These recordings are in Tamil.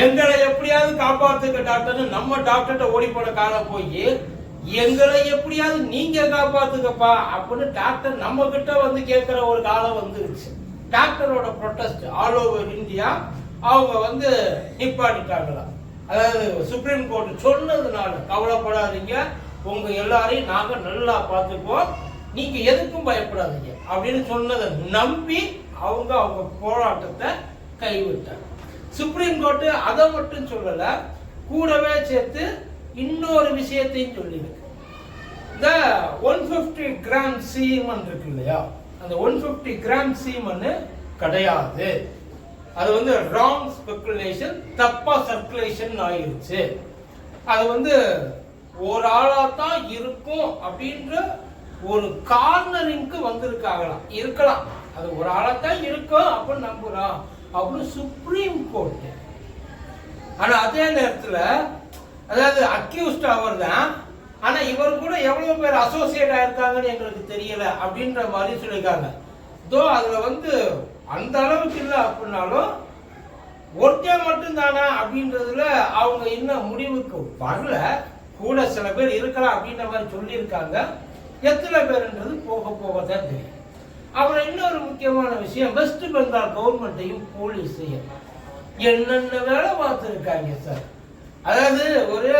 எங்களை எப்படியாவது காப்பாத்துக்க டாக்டர்னு நம்ம டாக்டர்கிட்ட ஓடி போன காலம் போய் எங்களை எப்படியாவது நீங்க காப்பாத்துக்கப்பா அப்படின்னு டாக்டர் நம்ம கிட்ட வந்து கேட்கிற ஒரு காலம் வந்துருச்சு. டாக்டரோட ப்ரொட்டஸ்ட் ஆல் ஓவர் இந்தியா அவங்க வந்து நிப்பாட்டிட்டாங்களாம். அதாவது சுப்ரீம் கோர்ட் சொன்னதுனால கவலைப்படாதீங்க. உங்க எல்லாரையும் நாங்க நல்லா பார்த்துப்போம். நீங்க எதுக்கும் பயப்படாதீங்க அப்படின்னு சொன்னதை நம்பி அவங்க அவங்க போராட்டத்தை கைவிட்டாங்க. சுப்ரீம் கோர்ட்டு அதை மட்டும் சொல்லல கூடவே சேர்த்து இன்னொரு விஷயத்தையும் சொல்லியிருக்கு. இந்த ஒன் ஃபிஃப்டி கிராம் சீமன் இருக்கு இல்லையா? அந்த ஒன் ஃபிஃப்டி கிராம் சீமன் கிடையாது. அது வந்து ராங் ஸ்பெகுலேஷன் தப்பா சர்க்குலேஷன் ஆயிடுச்சு அது வந்து ஒரு ஆளா தான் இருக்கும் அப்படின்ற ஒரு கார்னரிங்க்கு வந்திருக்காங்களாம். இருக்கலாம். அது ஒரு ஆளா தான் இருக்கும் அப்படின்னு நம்புறான் அப்படின்னு சுப்ரீம் கோர்ட் ஆனால் அதே நேரத்தில் அதாவது அக்யூஸ்ட் அவர் தான் ஆனால் இவர் கூட எவ்வளோ பேர் அசோசியேட் ஆயிருக்காங்கன்னு எங்களுக்கு தெரியல அப்படின்ற மாதிரி சொல்லியிருக்காங்க. தோ அதில் வந்து அந்த அளவுக்கு இல்லை அப்படின்னாலும் ஒருத்தன் மட்டும்தானா அப்படின்றதுல அவங்க இன்னும் முடிவுக்கு வரல. கூட சில பேர் இருக்கலாம் அப்படின்ற மாதிரி சொல்லியிருக்காங்க. எத்தனை பேருன்றது போக போக தான் தெரியும். அப்புறம் இன்னொரு முக்கியமான விஷயம் வெஸ்ட் பெங்கால் கவர்மெண்ட்டையும் போலீஸையும் என்னென்ன வேலை பார்த்துருக்காங்க சார் அதாவது ஒரு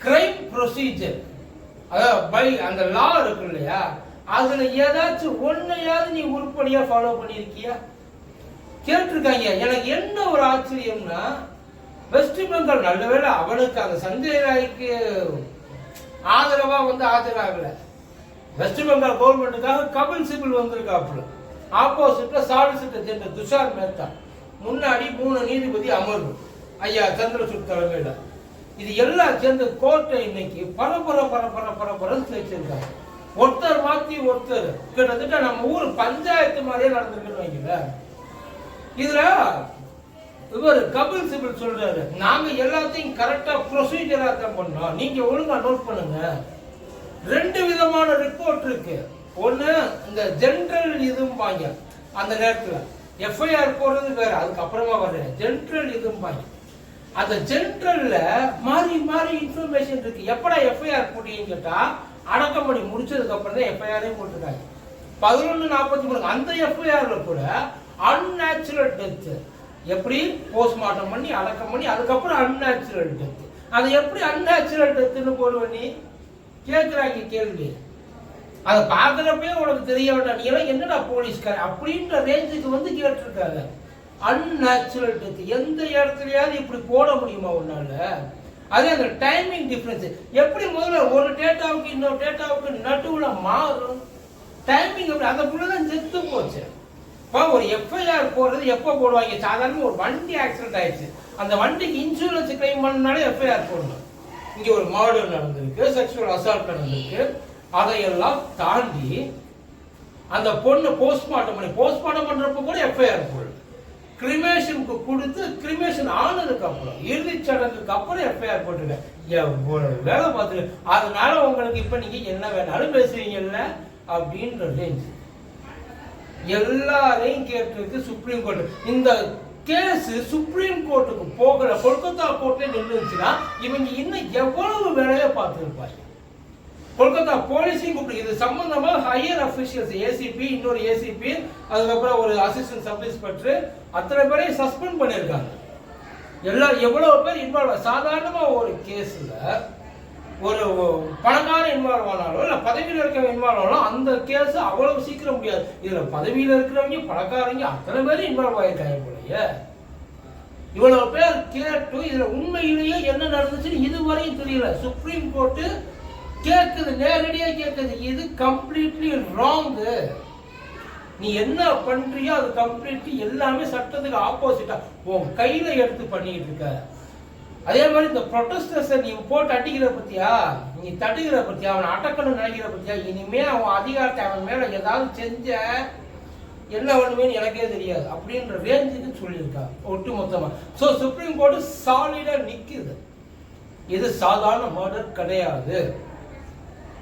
கிரைம் ப்ரொசீஜர் அதாவது பை அந்த லா இருக்கு இல்லையா? அதில் ஏதாச்சும் ஒன்றையாவது நீ உருப்படியாக ஃபாலோ பண்ணியிருக்கியா? கேட்டிருக்காங்க. எனக்கு என்ன ஒரு ஆச்சரியம்னா வெஸ்ட் பெங்கால் நல்லவேளை அவனுக்கு அந்த சஞ்சய் ராய்க்கு ஆதரவாக வந்து ஆஜராகலை வெஸ்ட் பெங்கால் கவர்மெண்ட்டுக்காக கபில் சிபில் வந்திருக்காப்புல. ஆப்போசிட்ல சாலிசிட்டர் ஜெனரல் துஷார் மேத்தா. முன்னாடி மூணு நீதிபதி அமர்வு. ஐயா சந்திரசூட் தலைமையில. இது எல்லாம் சேர்ந்து கோர்ட்டை இன்னைக்கு பரபர பர பரபரன்னு வச்சிருக்காங்க. ஒருத்தர் மாத்தி ஒருத்தர். கிட்டத்தட்ட நம்ம ஊர் பஞ்சாயத்து மாதிரியே நடந்திருக்குன்னு வைங்களேன். இதுல இவர் கபில் சிபில் சொல்றாரு. நாங்க எல்லாத்தையும் கரெக்டா ப்ரொசீஜரா தான் பண்ணோம். நீங்க ஒழுங்கா நோட் பண்ணுங்க. ரெண்டு விதமான ரிப்போர்ட் இருக்கு. ஒன்று இந்த ஜென்ரல் இதும்பாங்க. அந்த நேரத்தில் எஃப்ஐஆர் போடுறது வேற அதுக்கப்புறமா வர்றேன் ஜென்ரல் இதும்பாங்க. அந்த ஜென்ரல்ல மாறி மாறி இன்ஃபர்மேஷன் இருக்கு. எப்படா எஃப்ஐஆர் போட்டீங்கன்னு கேட்டா அடக்கமணி முடிச்சதுக்கு அப்புறம் தான் எஃப்ஐஆரே போட்டிருக்காங்க. பதினொன்று நாற்பத்தி மூணு அந்த எஃப்ஐஆர்ல கூட அன்நேச்சுரல் டெத் எப்படி? போஸ்ட்மார்ட்டம் பண்ணி அடக்கம் பண்ணி அதுக்கப்புறம் அன்நேச்சுரல் டெத் அதை எப்படி அன்நேச்சுரல் டெத்துன்னு போடுவ நீ? கேட்குறாங்க கேள்வி. அதை பார்க்குறப்பே உனக்கு தெரிய வேண்டாம். நீ எல்லாம் என்னடா போலீஸ்கார? அப்படின்ற ரேஞ்சுக்கு வந்து கேட்டிருக்காங்க. அன்நேச்சுரல் டெத் எந்த இடத்துலயாவது இப்படி போட முடியுமா உன்னால? அதே அந்த டைமிங் டிஃப்ரென்ஸ் எப்படி முதல்ல ஒரு டேட்டாவுக்கு இன்னொரு டேட்டாவுக்கு நடுவில் மாறும்? டைமிங் அப்படி அந்த தான் செத்து போச்சு. இப்போ ஒரு எஃப்ஐஆர் போடுறது எப்போ போடுவாங்க? சாதாரண ஒரு வண்டி ஆக்சிடென்ட் ஆயிடுச்சு. அந்த வண்டிக்கு இன்சூரன்ஸ் கிளைம் பண்ணனாலே எஃப்ஐஆர் போடணும். இங்கே ஒரு மர்டர் நடந்திருக்கு செக்ஷுவல் அசால்ட் நடந்திருக்கு. அதையெல்லாம் தாண்டி அந்த பொண்ணு போஸ்ட்மார்ட்டம் பண்ணி போஸ்ட்மார்ட்டம் பண்ணுறப்ப கூட எஃப்ஐஆர் போடல கிரிமேஷனுக்கு கொடுத்து கிரிமேஷன் ஆனதுக்கு அப்புறம் இறுதிச் சடங்குக்கு அப்புறம் எஃப்ஐஆர் போட்டிருக்கேன் எவ்வளவு வேலை பார்த்துருக்கு அதனால உங்களுக்கு இப்போ நீங்கள் என்ன வேணாலும் பேசுவீங்கல்ல அப்படின்ற ரேஞ்ச் எல்லாரையும் கேட்டிருக்கு சுப்ரீம் கோர்ட் இந்த கேஸ் சுப்ரீம் கோர்ட்டுக்கு போகிற கொல்கத்தா கோர்ட்ல நின்றுச்சுன்னா இவங்க இன்னும் எவ்வளவு வேலையை பார்த்துருப்பாங்க? கொல்கத்தா போலீஸையும் கூப்பிட்டு இது சம்பந்தமா ஹையர் அபிஷியல்ஸ் ஏசிபி இன்னொரு ஏசிபி அதுக்கப்புறம் ஒரு அசிஸ்டன்ட் சப் இன்ஸ்பெக்டர் அத்தனை பேரையும் சஸ்பெண்ட் பண்ணியிருக்காங்க. எல்லாம் எவ்வளவு பேர் இன்வால்வ் சாதாரணமா ஒரு கேஸ்ல ஒரு பணக்காரன் இன்வால்வ் ஆனாலும் இல்லை பதவியில் இருக்கிற இன்வால்வ் ஆனாலும் அந்த கேஸ் அவ்வளவு சீக்கிரம் முடியாது. இதில் பதவியில் இருக்கிறவங்க பணக்காரங்க அத்தனை பேரும் இன்வால்வ் ஆகிருக்காங்க போலயே. இவ்வளவு பேர் கேட்டு இதில் உண்மையிலேயே என்ன நடந்துச்சுன்னு இதுவரையும் தெரியல. சுப்ரீம் கோர்ட்டு கேட்குது நேரடியாக கேட்குது இது கம்ப்ளீட்லி ராங்கு நீ என்ன பண்றியோ அது கம்ப்ளீட்லி எல்லாமே சட்டத்துக்கு ஆப்போசிட்டா உன் கையில எடுத்து பண்ணிட்டு இருக்க. அதே மாதிரி இந்த ப்ரொட்டஸ்டர்ஸை நீ போட்டு அடிக்கிற பத்தியா? நீ தட்டுகிற பத்தியா? அவனை அடக்கணும்னு நினைக்கிற பத்தியா? இனிமே அவன் அதிகாரத்தை அவன் மேல ஏதாவது செஞ்ச என்ன பண்ணுவேன்னு எனக்கே தெரியாது. அப்படின்ற ரேஞ்சுக்கு சொல்லியிருக்காங்க ஒட்டு மொத்தமாக ஸோ சுப்ரீம் கோர்ட்டு சாலிடாக நிற்குது இது சாதாரண மர்டர் கிடையாது.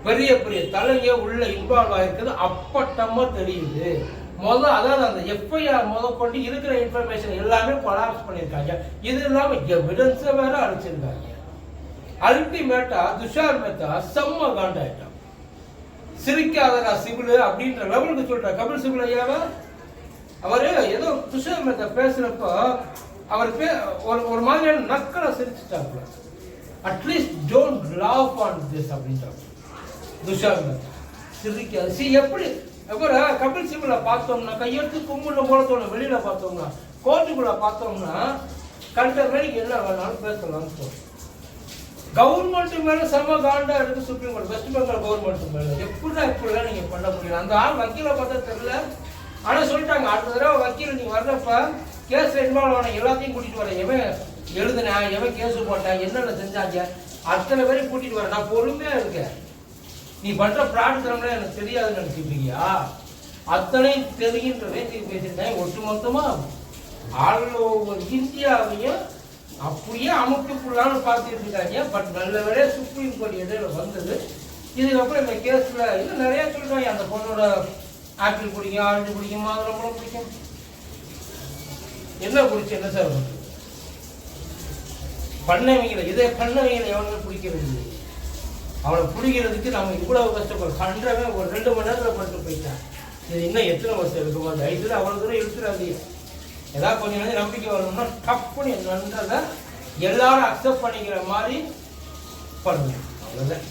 பெரிய பெரிய தலைங்க உள்ள இன்வால்வ் ஆயிருக்குது அப்பட்டமா தெரியுது. முதல்ல அதாவது அந்த எஃப்ஐஆர் முத கொண்டு இருக்கிற இன்ஃபர்மேஷன் எல்லாமே கொலாப்ஸ் பண்ணியிருக்காங்க. இது இல்லாமல் எவிடன்ஸை வேற அழிச்சிருக்காங்க. அல்டிமேட்டா துஷார் மேத்தா செம்ம காண்டாயிட்டான். சிரிக்காதடா சிபிலு அப்படின்ற லெவலுக்கு சொல்ற கபில் சிபில் ஐயாவை? அவர் ஏதோ துஷார் மேத்தா பேசுறப்போ அவர் பே ஒரு ஒரு மாதிரியான நக்கலை சிரிச்சுட்டாப்புல. At least don't laugh on this அப்படின்றாங்க துஷார் மேத்தா. சிரிக்காது. சி எப்படி அப்புறம் கபில் சிபில் பார்த்தோம்னா கையெழுத்து கும்புல போல வெளியில் வெளியில பார்த்தோம்னா கோர்ட்டுக்குள்ள பார்த்தோம்னா கண்ட மாதிரி என்ன வேணாலும் பேசலாம்னு தோணும் கவர்மெண்ட் மேல செம காண்டா இருக்கு Supreme Court West Bengal government மேல. எப்படிதான் இப்படிலாம் நீங்க பண்ண முடியல அந்த ஆள் வக்கீல பார்த்தா தெரியல. ஆனா சொல்லிட்டாங்க அடுத்த தடவை வக்கீல் நீ வர்றப்ப கேஸ் இன்வால்வ் ஆன எல்லாத்தையும் கூட்டிட்டு வர எவன் எழுதுனா எவன் கேஸ் போட்டான் என்னென்ன செஞ்சாங்க அத்தனை பேரையும் கூட்டிட்டு வர நான் பொறுமையா இருக்கேன். நீ பண்ற பிரார்த்தனை எனக்கு தெரியாதுன்னு நினைச்சிருக்கியா அத்தனையும் தெரிகின்ற ரேஞ்சுக்கு பேசியிருந்தேன் ஒட்டுமொத்தமா ஆல் ஓவர் இந்தியாவையும் அப்படியே அமைப்புக்குள்ளான்னு பார்த்துட்டு இருக்காங்க பட் நல்ல வேலையா சுப்ரீம் கோர்ட் இடையில வந்தது. இதுக்கப்புறம் இந்த கேஸில் இன்னும் நிறைய சொல்றாங்க அந்த பொண்ணோட ஆப்பிள் பிடிக்கும் ஆரஞ்சு பிடிக்கும் கூட பிடிக்கும். என்ன பிடிச்சி என்ன சார்? பண்ணவங்களை இதை பண்ணவங்களை எவனுமே பிடிக்கிறது இல்லை அவனை பிடிக்கிறதுக்கு நம்ம இவ்வளவு கஷ்டப்படுறோம் கன்றவன் ஒரு ரெண்டு மணி நேரத்தில் பண்ணிட்டு போயிட்டான். இது இன்னும் எத்தனை வருஷம் இருக்குமோ தயவுசெய்து அவ்வளோ தூரம் இழுத்துறாதீங்க. ஏதாவது கொஞ்சம் நேரம் நம்பிக்கை வரணும்னா டப்புன்னு நன்றதை எல்லாரும் அக்செப்ட் பண்ணிக்கிற மாதிரி பண்ணுங்க. அவ்வளோதான்